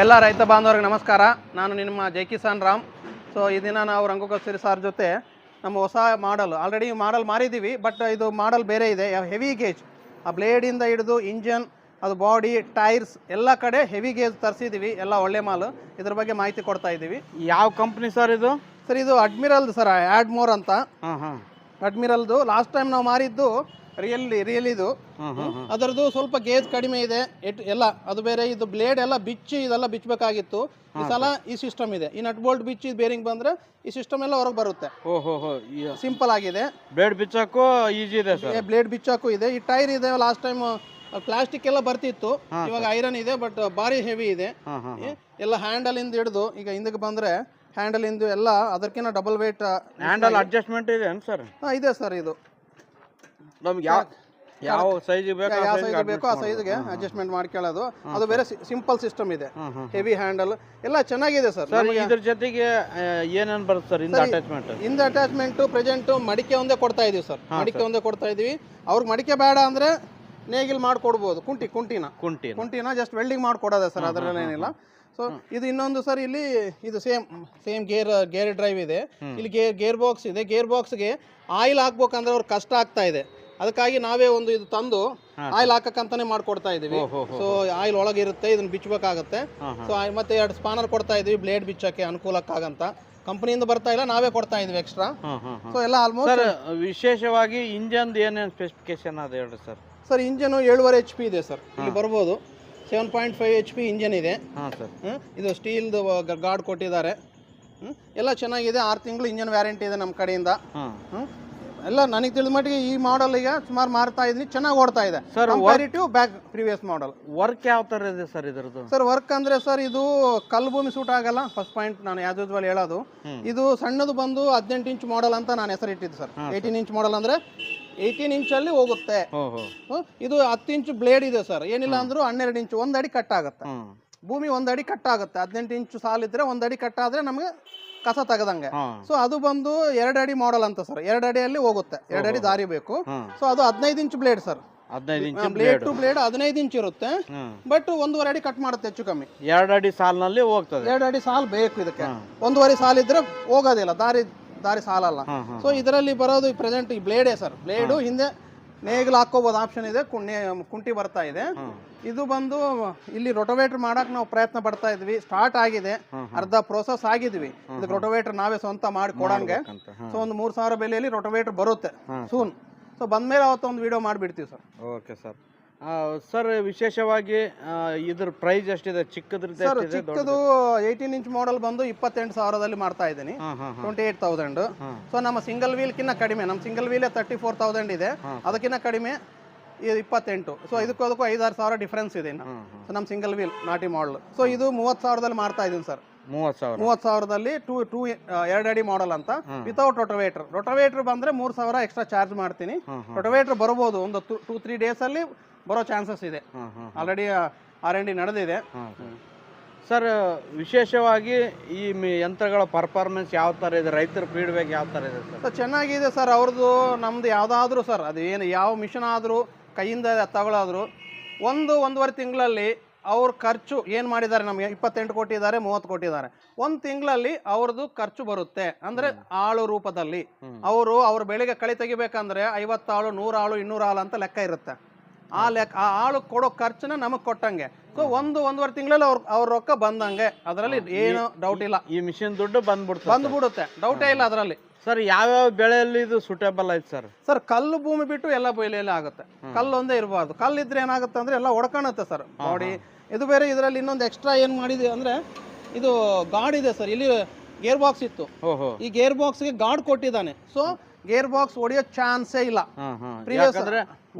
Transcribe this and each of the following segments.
ಎಲ್ಲ ರೈತ ಬಾಂಧವರಿಗೆ ನಮಸ್ಕಾರ. ನಾನು ನಿಮ್ಮ ಜೈ ಕಿಸಾನ್ ರಾಮ್. ಸೊ ಈ ದಿನ ನಾವು ರಂಗಕಸ್ತೂರಿ ಸಾರ್ ಜೊತೆ ನಮ್ಮ ಹೊಸ ಮಾಡಲ್ ಆಲ್ರೆಡಿ ಮಾಡಲ್ ಮಾರಿದ್ದೀವಿ ಬಟ್ ಇದು ಮಾಡಲ್ ಬೇರೆ ಇದೆ. ಹೆವಿ ಗೇಜ್ ಆ ಬ್ಲೇಡಿಂದ ಹಿಡಿದು ಇಂಜನ್ ಅದು ಬಾಡಿ ಟೈರ್ಸ್ ಎಲ್ಲ ಕಡೆ ಹೆವಿ ಗೇಜ್ ತರಿಸಿದ್ದೀವಿ ಎಲ್ಲ ಒಳ್ಳೆ ಮಾಲು. ಇದ್ರ ಬಗ್ಗೆ ಮಾಹಿತಿ ಕೊಡ್ತಾ ಇದ್ದೀವಿ. ಯಾವ ಕಂಪ್ನಿ ಸರ್ ಇದು? ಸರ್ ಇದು ಅಡ್ಮಿರಲ್ದು ಸರ್ ಆ್ಯಡ್ ಮೋರ್ ಅಂತ. ಹಾಂ ಹಾಂ. ಅಡ್ಮಿರಲ್ದು ಲಾಸ್ಟ್ ಟೈಮ್ ನಾವು ಮಾರಿದ್ದು ರಿಯಲ್ ರಿಯಲ್ ಇದು. ಅದರದ್ದು ಸ್ವಲ್ಪ ಗೇಜ್ ಕಡಿಮೆ ಇದೆ. ಎಟ್ ಎಲ್ಲ ಅದು ಬೇರೆ ಇದು ಬ್ಲೇಡ್ ಎಲ್ಲ ಬಿಚ್ಚಿ ಇದೆಲ್ಲ ಬಿಚ್ಚಬೇಕಾಗಿತ್ತು. ಈ ಸಲ ಈ ಸಿಸ್ಟಮ್ ಇದೆ. ಈ ನಟ್ ಬೋಲ್ಟ್ ಬಿಚ್ಚಿ ಬೇರಿಂಗ್ ಬಂದ್ರೆ ಈ ಸಿಸ್ಟಮ್ ಎಲ್ಲ ಹೊರಗೆ ಬರುತ್ತೆ. ಓ ಹೋ ಹೋ ಸಿಂಪಲ್ ಆಗಿದೆ. ಬ್ಲೇಡ್ ಬಿಚ್ಚಾಕು ಈಜಿ ಇದೆ ಸರ್ ಬ್ಲೇಡ್ ಬಿಚ್ಚಾಕು ಇದೆ. ಈ ಟೈರ್ ಇದೆ ಲಾಸ್ಟ್ ಟೈಮ್ ಪ್ಲಾಸ್ಟಿಕ್ ಎಲ್ಲ ಬರ್ತಿತ್ತು. ಇವಾಗ ಐರನ್ ಇದೆ ಬಟ್ ಭಾರಿ ಹೆವಿ ಇದೆ. ಹಾಂ ಹಾಂ ಏ, ಎಲ್ಲ ಹ್ಯಾಂಡಲ್ ಇಂದ ಹಿಡಿದು ಈಗ ಹಿಂದಕ್ಕೆ ಬಂದ್ರೆ ಹ್ಯಾಂಡಲ್ ಇಂದು ಎಲ್ಲ ಅದಕ್ಕಿಂತ ಡಬಲ್ ವೇಟ್ ಹ್ಯಾಂಡಲ್ ಅಡ್ಜಸ್ಟ್ಮೆಂಟ್ ಇದೆ ಏನು ಸರ್ ಇದೆ ಸರ್ ಇದು. ನಮ್ಗೆ ಯಾವ ಯಾವ ಸೈಜ್ ಬೇಕು ಯಾವ ಸೈಜ್ ಬೇಕೋ ಆ ಸೈಜ್ಗೆ ಅಡ್ಜಸ್ಟ್ಮೆಂಟ್ ಮಾಡ್ಕೊಳ್ಳೋದು. ಅದು ಬೇರೆ ಸಿಂಪಲ್ ಸಿಸ್ಟಮ್ ಇದೆ. ಹೆವಿ ಹ್ಯಾಂಡಲ್ ಎಲ್ಲ ಚೆನ್ನಾಗಿದೆ ಸರ್. ಸರ್ ಇದ್ರ ಜೊತೆಗೆ ಏನೇನು ಬರುತ್ತೆ ಸರ್ ಇಂದ ಅಟ್ಯಾಚ್ಮೆಂಟ್ ಇಂದ ಅಟ್ಯಾಚ್ಮೆಂಟ್ ಪ್ರೆಸೆಂಟ್ ಮಡಿಕೆ ಒಂದೇ ಕೊಡ್ತಾ ಇದೀವಿ ಸರ್. ಮಡಿಕೆ ಒಂದೇ ಕೊಡ್ತಾ ಇದೀವಿ. ಅವ್ರಿಗೆ ಮಡಿಕೆ ಬೇಡ ಅಂದ್ರೆ ನೇಗಿಲ್ ಮಾಡ್ಕೊಡ್ಬೋದು. ಕುಂಟಿ ಕುಂಟಿನ. ಕುಂಟಿ ಕುಂಟಿನ ಜಸ್ಟ್ ವೆಲ್ಡಿಂಗ್ ಮಾಡ್ಕೊಡೋದ ಸರ್ ಅದರಲ್ಲೇನಿಲ್ಲ ಸೊ ಇದು ಇನ್ನೊಂದು ಸರ್ ಇಲ್ಲಿ ಇದು same same gear gear drive ಇದೆ. ಇಲ್ಲಿ ಗೇರ್ ಗೇರ್ ಬಾಕ್ಸ್ ಇದೆ. ಗೇರ್ ಬಾಕ್ಸ್ಗೆ ಆಯಿಲ್ ಹಾಕ್ಬೇಕಂದ್ರೆ ಅವ್ರಿಗೆ ಕಷ್ಟ ಆಗ್ತಾ ಇದೆ. ಅದಕ್ಕಾಗಿ ನಾವೇ ಒಂದು ಇದು ತಂದು ಆಯಿಲ್ ಹಾಕಕ್ಕಂತಾನೆ ಮಾಡ್ಕೊಡ್ತಾ ಇದೀವಿ ಸೊ ಆಯಿಲ್ ಒಳಗೆ ಇರುತ್ತೆ ಇದನ್ನ ಬಿಚ್ಚಬೇಕಾಗತ್ತೆ. ಸೊ ಮತ್ತೆ ಎರಡು ಸ್ಪಾನರ್ ಕೊಡ್ತಾ ಇದೀವಿ ಬ್ಲೇಡ್ ಬಿಚ್ಚಕ್ಕೆ ಅನುಕೂಲಕ್ಕಾಗಂತ. ಕಂಪನಿಯಿಂದ ಬರ್ತಾ ಇಲ್ಲ ನಾವೇ ಕೊಡ್ತಾ ಇದೀವಿ ಎಕ್ಸ್ಟ್ರಾ ಸೊ ಎಲ್ಲ ಆಲ್ಮೋಸ್ಟ್ ವಿಶೇಷವಾಗಿ ಇಂಜನ್ ಏನೇನು ಸ್ಪೆಸಿಫಿಕೇಶನ್ ಅದು ಹೇಳ್ರಿ ಸರ್ ಸರ್ ಇಂಜನ್ ಏಳುವರೆ ಎಚ್ ಪಿ ಇದೆ ಸರ್ ಇಲ್ಲಿ ಬರ್ಬೋದು. Seven point five H P engine ಇದೆ. ಹಾಂ ಸರ್ ಹ್ಮ್? ಇದು ಸ್ಟೀಲ್ದು ಗಾರ್ಡ್ ಕೊಟ್ಟಿದ್ದಾರೆ? ಎಲ್ಲ ಚೆನ್ನಾಗಿದೆ. ಆರು ತಿಂಗಳು ಇಂಜನ್ ವ್ಯಾರಂಟಿ ಇದೆ ನಮ್ಮ ಕಡೆಯಿಂದ? ಎಲ್ಲ ನನಗೆ ತಿಳಿದ ಮಟ್ಟಿಗೆ ಈ ಮಾಡೆಲ್ ಈಗ ಸುಮಾರು ಮಾರ್ತಾ ಇದ್ದೀನಿ ಚೆನ್ನಾಗಿ ಓಡ್ತಾ ಇದೆ. Sir, comparative back previous model work ಯಾವ ಥರ ಇದೆ ಸರ್ ಇದ್ರದ್ದು? ಸರ್ ವರ್ಕ್ ಅಂದ್ರೆ ಸರ್ ಇದು ಕಲ್ಲು ಭೂಮಿ ಸೂಟ್ ಆಗಲ್ಲ ಫಸ್ಟ್ ಪಾಯಿಂಟ್ ನಾನು ಯಾಸ್ ಯೂಸ್ವಲ್ ಹೇಳೋದು. ಇದು ಸಣ್ಣದು ಬಂದು ಹದಿನೆಂಟು ಇಂಚ್ ಮಾಡಲ್ ಅಂತ ನಾನು ಹೆಸರಿಟ್ಟಿದ್ದು ಸರ್ ಏಯ್ಟೀನ್ ಇಂಚ್ ಮಾಡಲ್ ಅಂದ್ರೆ ಏಯ್ಟೀನ್ ಇಂಚಲ್ಲಿ ಹೋಗುತ್ತೆ. ಹ್ಮ್? ಇದು ಹತ್ತು ಇಂಚ್ ಬ್ಲೇಡ್ ಇದೆ ಸರ್ ಏನಿಲ್ಲ ಅಂದ್ರೂ ಹನ್ನೆರಡು ಇಂಚ್ ಒಂದು ಅಡಿ ಕಟ್ ಆಗುತ್ತೆ. ಹ್ಞೂ ಭೂಮಿ ಒಂದು ಅಡಿ ಕಟ್ ಆಗುತ್ತೆ. ಹದಿನೆಂಟು ಇಂಚು ಸಾಲಿದ್ರೆ ಒಂದು ಅಡಿ ಕಟ್ ಆದ್ರೆ ನಮಗೆ ಕಸ ತೆಗೆದಂಗೆ. ಸೊ ಅದು ಬಂದು ಎರಡು ಅಡಿ ಮಾಡಲ್ ಅಂತ ಸರ್ ಎರಡು ಅಡಿಯಲ್ಲಿ ಹೋಗುತ್ತೆ. ಎರಡು ಅಡಿ ದಾರಿ ಬೇಕು. ಸೊ ಅದು ಹದಿನೈದು inch blade sir blade two blade ಹದಿನೈದು ಇಂಚ್ ಇರುತ್ತೆ. ಬಟ್ ಒಂದೂವರೆ ಅಡಿ ಕಟ್ ಮಾಡುತ್ತೆ ಹೆಚ್ಚು ಕಮ್ಮಿ. ಎರಡು ಅಡಿ ಸಾಲಿನಲ್ಲಿ ಹೋಗ್ತದೆ. ಎರಡು ಅಡಿ ಸಾಲ್ ಬೇಕು ಇದಕ್ಕೆ. ಒಂದೂವರೆ ಸಾಲ್ ಇದ್ರೆ ಹೋಗೋದಿಲ್ಲ. ದಾರಿ ದಾರಿ ಸಾಲಲ್ಲ. ಸೊ ಇದರಲ್ಲಿ ಬರೋದು ಪ್ರೆಸೆಂಟ್ ಈ ಬ್ಲೇಡೇ ಸರ್ ಬ್ಲೇಡು ಹಿಂದೆ ನೇಗಿಲು ಹಾಕೋಬಹುದು ಆಪ್ಷನ್ ಇದೆ. ಕುಂಟಿ ಬರ್ತಾ ಇದೆ. ಇದು ಬಂದು ಇಲ್ಲಿ ರೊಟೋವೇಟರ್ ಮಾಡಕ್ ನಾವು ಪ್ರಯತ್ನ ಪಡ್ತಾ ಇದ್ವಿ. ಸ್ಟಾರ್ಟ್ ಆಗಿದೆ. ಅರ್ಧ ಪ್ರೋಸೆಸ್ ಆಗಿದ್ವಿ. ಇದಕ್ಕೆ ರೊಟೋವೇಟರ್ ನಾವೇ ಸ್ವಂತ ಮಾಡಿ ಕೊಡಂಗೆ ಸೊ ಒಂದು ಮೂರ್ ಸಾವಿರ ಬೆಲೆಯಲ್ಲಿ ರೊಟೋವೇಟರ್ ಬರುತ್ತೆ ಸೂನ್ ಸೊ ಬಂದ್ಮೇಲೆ ಅವತ್ತು ಒಂದು ವಿಡಿಯೋ ಮಾಡಿಬಿಡ್ತೀವಿ ಸರ್ ಓಕೆ ಸರ್ ಸರ್ ವಿಶೇಷವಾಗಿ ಇದ್ರ ಪ್ರೈಸ್ ಎಷ್ಟಿದೆ? ಚಿಕ್ಕದ್ರದ್ದು ಸರ್ ಚಿಕ್ಕದು ಏಯ್ಟೀನ್ ಇಂಚ್ ಮಾಡಲ್ ಬಂದು ಇಪ್ಪತ್ತೆಂಟು ಸಾವಿರದಲ್ಲಿ ಮಾಡ್ತಾ ಇದ್ದೀನಿ. ಟ್ವೆಂಟಿ ಏಟ್ ತೌಸಂಡ್ ಸೊ ನಮ್ಮ ಸಿಂಗಲ್ ವೀಲ್ಕಿನ್ನ ಕಡಿಮೆ. ನಮ್ಮ ಸಿಂಗಲ್ ವೀಲೇ ತರ್ಟಿ ಫೋರ್ ತೌಸಂಡ್ ಇದೆ. ಅದಕ್ಕಿಂತ ಕಡಿಮೆ ಇದು ಇಪ್ಪತ್ತೆಂಟು. ಸೊ ಇದಕ್ಕೂ ಅದಕ್ಕೂ ಐದಾರು ಸಾವಿರ ಡಿಫ್ರೆನ್ಸ್ ಇದೆ ಇನ್ನು. ಸೊ ನಮ್ಮ ಸಿಂಗಲ್ ವೀಲ್ ನಾಟಿ ಮಾಡಲ್ ಸೊ ಇದು ಮೂವತ್ತು ಸಾವಿರದಲ್ಲಿ ಮಾಡ್ತಾ ಇದ್ದೀನಿ ಸರ್. ಮೂವತ್ತು ಸಾವಿರ. ಮೂವತ್ತು ಸಾವಿರದಲ್ಲಿ ಟೂ ಟೂ ಎರಡು ಅಡಿ ಮಾಡಲ್ ಅಂತ. ವಿತೌಟ್ ರೊಟೋವೇಟರ್ ರೊಟೋವೇಟರ್ ಬಂದರೆ ಮೂರು ಸಾವಿರ ಎಕ್ಸ್ಟ್ರಾ ಚಾರ್ಜ್ ಮಾಡ್ತೀನಿ. ರೊಟೋವೇಟರ್ ಬರ್ಬೋದು. ಒಂದು ಟೂ ತ್ರೀ ಡೇಸಲ್ಲಿ ಬರೋ ಚಾನ್ಸಸ್ ಇದೆ. ಆಲ್ರೆಡಿ ಆರ್ ಎನ್ ಡಿ ನಡೆದಿದೆ. ಸರ್ ವಿಶೇಷವಾಗಿ ಈ ಯಂತ್ರಗಳ ಪರ್ಫಾರ್ಮೆನ್ಸ್ ಯಾವ ಥರ ಇದೆ? ರೈತರ ಫೀಡ್ಬ್ಯಾಕ್ ಯಾವ ಥರ ಇದೆ ಸರ್? ಚೆನ್ನಾಗಿದೆ ಸರ್. ಅವ್ರದ್ದು ನಮ್ದು ಯಾವುದಾದ್ರೂ ಸರ್ ಅದು ಏನು ಯಾವ ಮಿಷನ್ ಆದರೂ ಕೈಯಿಂದ ತಗೊಳ್ಳೋದ್ರು ಒಂದು ಒಂದೂವರೆ ತಿಂಗಳಲ್ಲಿ ಅವ್ರ ಖರ್ಚು ಏನು ಮಾಡಿದ್ದಾರೆ ನಮಗೆ? ಇಪ್ಪತ್ತೆಂಟು ಕೋಟಿ ಇದ್ದಾರೆ ಮೂವತ್ತು ಕೋಟಿ ಇದ್ದಾರೆ ಒಂದು ತಿಂಗಳಲ್ಲಿ ಅವ್ರದ್ದು ಖರ್ಚು ಬರುತ್ತೆ. ಅಂದರೆ ಆಳು ರೂಪದಲ್ಲಿ. ಅವರು ಅವ್ರ ಬೆಳೆಗೆ ಕಳೆ ತೆಗಿಬೇಕಂದ್ರೆ ಐವತ್ತಾಳು ನೂರಾಳು ಇನ್ನೂರಾಳು ಆಳು ಇನ್ನೂರು ಆಳು ಅಂತ ಲೆಕ್ಕ ಇರುತ್ತೆ. ಆ ಲೆಕ್ಕ ಆ ಆಳು ಕೊಡೋ ಖರ್ಚನ್ನ ನಮಗೆ ಕೊಟ್ಟಂಗೆ. ಸೊ ಒಂದು ಒಂದೂವರೆ ತಿಂಗಳಲ್ಲಿ ಅವ್ರ ಅವ್ರ ರೊಕ್ಕ ಬಂದಂಗೆ ಅದರಲ್ಲಿ ಏನು ಡೌಟ್ ಇಲ್ಲ. ಈ ಮಿಷಿನ್ ದುಡ್ಡು ಬಂದ್ಬಿಡುತ್ತೆ. ಬಂದ್ಬಿಡುತ್ತೆ ಡೌಟೇ ಇಲ್ಲ ಅದರಲ್ಲಿ. ಸರ್ ಯಾವ್ಯಾವ ಬೆಳೆಯಲ್ಲಿ ಇದು ಸೂಟೇಬಲ್ ಐತೆ ಸರ್? ಸರ್ ಕಲ್ಲು ಭೂಮಿ ಬಿಟ್ಟು ಎಲ್ಲ ಬೆಳೆಯಲ್ಲಿ ಆಗುತ್ತೆ. ಕಲ್ಲು ಒಂದೇ ಇರಬಾರ್ದು. ಕಲ್ಲು ಇದ್ರೆ ಏನಾಗುತ್ತೆ ಅಂದ್ರೆ ಎಲ್ಲ ಒಡ್ಕೊಳುತ್ತೆ ಸರ್. ನೋಡಿ ಇದು ಬೇರೆ ಇದರಲ್ಲಿ ಇನ್ನೊಂದು ಎಕ್ಸ್ಟ್ರಾ ಏನು ಮಾಡಿದೆ ಅಂದ್ರೆ ಇದು ಗಾಡ್ ಇದೆ ಸರ್. ಇಲ್ಲಿ ಗೇರ್ ಬಾಕ್ಸ್ ಇತ್ತು ಈ ಗೇರ್ ಬಾಕ್ಸ್ಗೆ ಗಾರ್ಡ್ ಕೊಟ್ಟಿದ್ದಾನೆ. ಸೊ ಗೇರ್ ಬಾಕ್ಸ್ ಹೊಡಿಯೋ ಚಾನ್ಸೇ ಇಲ್ಲ.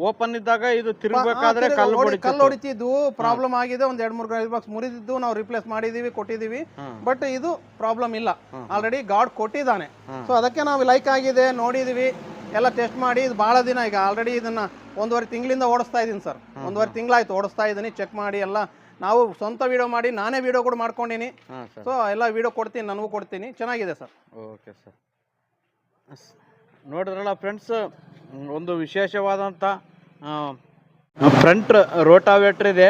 ಓಪನ್ ಇದ್ದಾಗ ಇದು ತಿರುಗಬೇಕಾದ್ರೆ ಕಲ್ಲು ಹೊಡಿತಿತ್ತು. ಕಲ್ಲು ಹೊಡಿತಿದ್ವು ಪ್ರಾಬ್ಲಮ್ ಆಗಿದೆ ಒಂದ್ ಎರಡ್ ಮೂರು ಗೇರ್ ಬಾಕ್ಸ್ ಮುರಿದಿದ್ದು ನಾವು ರಿಪ್ಲೇಸ್ ಮಾಡಿದೀವಿ ಕೊಟ್ಟಿದೀವಿ. ಬಟ್ ಇದು ಪ್ರಾಬ್ಲಮ್ ಇಲ್ಲ. ಆಲ್ರೆಡಿ ಗಾಡ್ ಕೊಟ್ಟಿದ್ದಾನೆ. ಸೊ ಅದಕ್ಕೆ ನಾವು ಲೈಕ್ ಆಗಿದೆ ನೋಡಿದೀವಿ ಎಲ್ಲ ಟೆಸ್ಟ್ ಮಾಡಿ ಇದು ಬಹಳ ದಿನ ಈಗ. ಆಲ್ರೆಡಿ ಇದನ್ನ ಒಂದೂವರೆ ತಿಂಗಳಿಂದ ಓಡಿಸ್ತಾ ಇದ್ದೀನಿ ಸರ್ ಒಂದೂವರೆ ತಿಂಗಳಾಯ್ತು ಓಡಿಸ್ತಾ ಇದ್ದೀನಿ ಚೆಕ್ ಮಾಡಿ ಎಲ್ಲ ನಾವು ಸ್ವಂತ ವಿಡಿಯೋ ಮಾಡಿ ನಾನೇ ವಿಡಿಯೋ ಕೂಡ ಮಾಡ್ಕೊಂಡಿನಿ. ಸೊ ಎಲ್ಲ ವಿಡಿಯೋ ಕೊಡ್ತೀನಿ ನನಗೂ ಕೊಡ್ತೀನಿ. ಚೆನ್ನಾಗಿದೆ ಸರ್ ಓಕೆ ಸರ್ ನೋಡಿದ್ರಲ್ಲ ಫ್ರೆಂಡ್ಸ್ ಒಂದು ವಿಶೇಷವಾದಂಥ ಫ್ರಂಟ್ ರೋಟಾವೇಟ್ರ್ ಇದೆ.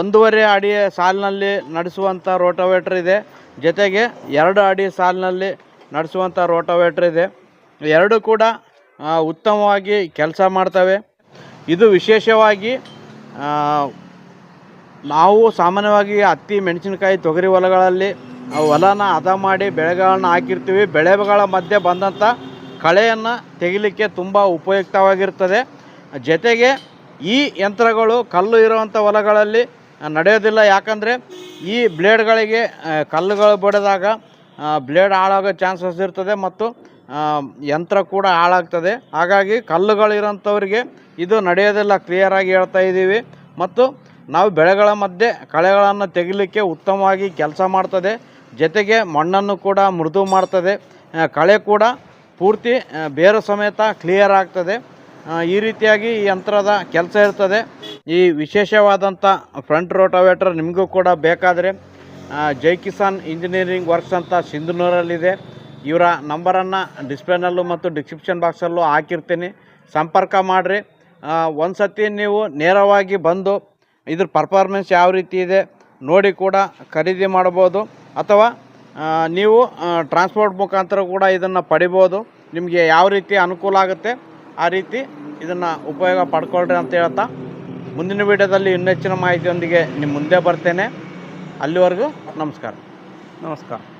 ಒಂದೂವರೆ ಅಡಿ ಸಾಲಿನಲ್ಲಿ ನಡೆಸುವಂಥ ರೋಟಾವೇಟ್ರ್ ಇದೆ. ಜೊತೆಗೆ ಎರಡು ಅಡಿ ಸಾಲಿನಲ್ಲಿ ನಡೆಸುವಂಥ ರೋಟಾವೇಟ್ರ್ ಇದೆ. ಎರಡು ಕೂಡ ಉತ್ತಮವಾಗಿ ಕೆಲಸ ಮಾಡ್ತವೆ. ಇದು ವಿಶೇಷವಾಗಿ ನಾವು ಸಾಮಾನ್ಯವಾಗಿ ಹತ್ತಿ ಮೆಣಸಿನಕಾಯಿ ತೊಗರಿ ಹೊಲಗಳಲ್ಲಿ ಹೊಲನ ಹದ ಮಾಡಿ ಬೆಳೆಗಳನ್ನ ಹಾಕಿರ್ತೀವಿ. ಬೆಳೆಗಳ ಮಧ್ಯೆ ಬಂದಂಥ ಕಳೆಯನ್ನು ತೆಗಿಲಿಕ್ಕೆ ತುಂಬ ಉಪಯುಕ್ತವಾಗಿರ್ತದೆ. ಜೊತೆಗೆ ಈ ಯಂತ್ರಗಳು ಕಲ್ಲು ಇರುವಂಥ ಹೊಲಗಳಲ್ಲಿ ನಡೆಯೋದಿಲ್ಲ. ಯಾಕಂದರೆ ಈ ಬ್ಲೇಡ್ಗಳಿಗೆ ಕಲ್ಲುಗಳು ಬಡಿದಾಗ ಬ್ಲೇಡ್ ಹಾಳಾಗೋ ಚಾನ್ಸಸ್ ಇರ್ತದೆ ಮತ್ತು ಯಂತ್ರ ಕೂಡ ಹಾಳಾಗ್ತದೆ. ಹಾಗಾಗಿ ಕಲ್ಲುಗಳಿರೋಂಥವ್ರಿಗೆ ಇದು ನಡೆಯೋದಿಲ್ಲ ಕ್ಲಿಯರಾಗಿ ಹೇಳ್ತಾ ಇದ್ದೀವಿ. ಮತ್ತು ನಾವು ಬೆಳೆಗಳ ಮಧ್ಯೆ ಕಳೆಗಳನ್ನು ತೆಗಿಲಿಕ್ಕೆ ಉತ್ತಮವಾಗಿ ಕೆಲಸ ಮಾಡ್ತದೆ. ಜೊತೆಗೆ ಮಣ್ಣನ್ನು ಕೂಡ ಮೃದು ಮಾಡ್ತದೆ. ಕಳೆ ಕೂಡ ಪೂರ್ತಿ ಬೇರು ಸಮೇತ ಕ್ಲಿಯರ್ ಆಗ್ತದೆ. ಈ ರೀತಿಯಾಗಿ ಈ ಯಂತ್ರದ ಕೆಲಸ ಇರ್ತದೆ. ಈ ವಿಶೇಷವಾದಂಥ ಫ್ರಂಟ್ ರೋಟೋವೇಟರ್ ನಿಮಗೂ ಕೂಡ ಬೇಕಾದರೆ ಜೈ ಕಿಸಾನ್ ಇಂಜಿನಿಯರಿಂಗ್ ವರ್ಕ್ಸ್ ಅಂತ ಸಿಂಧುನೂರಲ್ಲಿದೆ. ಇವರ ನಂಬರನ್ನು ಡಿಸ್ಪ್ಲೇನಲ್ಲೂ ಮತ್ತು ಡಿಸ್ಕ್ರಿಪ್ಷನ್ ಬಾಕ್ಸಲ್ಲೂ ಹಾಕಿರ್ತೀನಿ. ಸಂಪರ್ಕ ಮಾಡಿರಿ. ಒಂದು ಸತಿ ನೀವು ನೇರವಾಗಿ ಬಂದು ಇದ್ರ ಪರ್ಫಾರ್ಮೆನ್ಸ್ ಯಾವ ರೀತಿ ಇದೆ ನೋಡಿ ಕೂಡ ಖರೀದಿ ಮಾಡ್ಬೋದು. ಅಥವಾ ನೀವು ಟ್ರಾನ್ಸ್ಪೋರ್ಟ್ ಮುಖಾಂತರ ಕೂಡ ಇದನ್ನು ಪಡಿಬೋದು. ನಿಮಗೆ ಯಾವ ರೀತಿ ಅನುಕೂಲ ಆಗುತ್ತೆ, ಆ ರೀತಿ ಇದನ್ನು ಉಪಯೋಗ ಪಡ್ಕೊಳ್ರಿ ಅಂತ ಹೇಳ್ತಾ, ಮುಂದಿನ ವಿಡಿಯೋದಲ್ಲಿ ಇನ್ನೆಚ್ಚಿನ ಮಾಹಿತಿಯೊಂದಿಗೆ ನಿಮ್ಮ ಮುಂದೆ ಬರ್ತೇನೆ. ಅಲ್ಲಿವರೆಗೂ ನಮಸ್ಕಾರ. ನಮಸ್ಕಾರ.